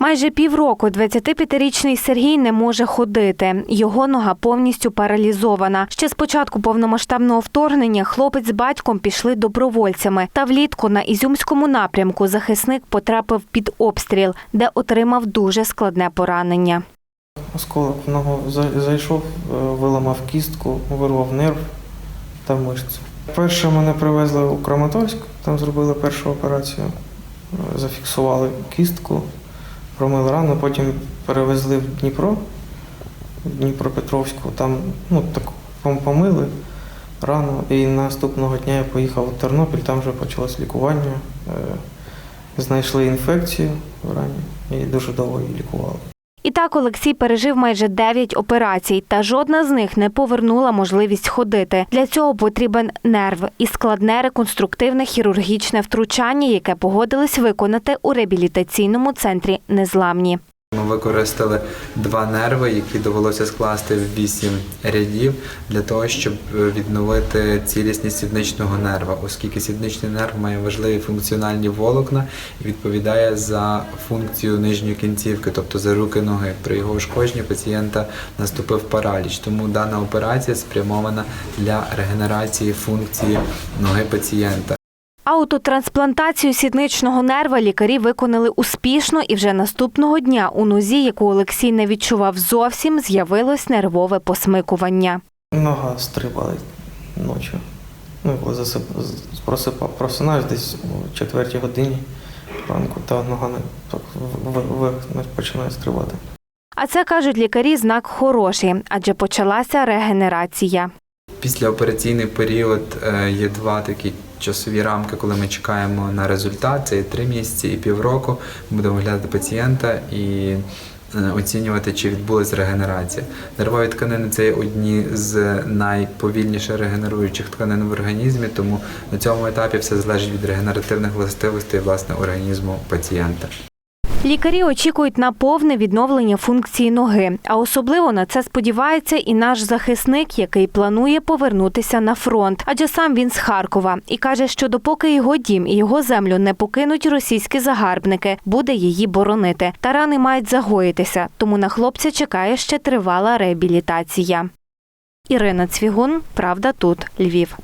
Майже півроку 25-річний Сергій не може ходити. Його нога повністю паралізована. Ще з початку повномасштабного вторгнення хлопець з батьком пішли добровольцями. Та влітку на Ізюмському напрямку захисник потрапив під обстріл, де отримав дуже складне поранення. Осколок в ногу зайшов, е, виламав кістку, вирвав нерв та мишцю. Перше мене привезли у Краматорськ, там зробили першу операцію, зафіксували кістку, промили рану, потім перевезли в Дніпро, в Дніпропетровську, там ну, так помили рану. І наступного дня я поїхав у Тернопіль, там вже почалось лікування. Е, Знайшли інфекцію в рані і дуже довго її лікували. І так Олексій пережив майже 9 операцій, та жодна з них не повернула можливість ходити. Для цього потрібен нерв і складне реконструктивне хірургічне втручання, яке погодились виконати у реабілітаційному центрі Незламні. Ми використали два нерви, які довелося скласти в вісім рядів для того, щоб е, відновити цілісність сідничного нерва, оскільки сідничний нерв має важливі функціональні волокна і відповідає за функцію нижньої кінцівки, тобто за руки ноги. При його ушкодженні пацієнта наступив параліч. Тому дана операція спрямована для регенерації функції ноги пацієнта. Аутотрансплантацію сідничного нерва лікарі виконали успішно, і вже наступного дня у нозі, яку Олексій не відчував зовсім, з'явилось нервове посмикування. Нога стрибала ночі. Ну, коли засип... просипав, просинаюсь десь о четвертій годині ранку, та нога вверх починає стрибати. А це кажуть лікарі знак хороший, адже почалася регенерація. Післяопераційний період е, є два такі часові рамки, коли ми чекаємо на результат. Це є три місяці і півроку. Ми будемо оглядати пацієнта і е, оцінювати, чи відбулася регенерація. Нервові тканини це є одні з найповільніше регенеруючих тканин в організмі, тому на цьому етапі все залежить від регенеративних властивостей власне організму пацієнта. Лікарі очікують на повне відновлення функції ноги. А особливо на це сподівається і наш захисник, який планує повернутися на фронт. Адже сам він з Харкова і каже, що допоки його дім і його землю не покинуть російські загарбники, буде її боронити. Та рани мають загоїтися, тому на хлопця чекає ще тривала реабілітація. Ірина Цвігун, Правда тут, Львів.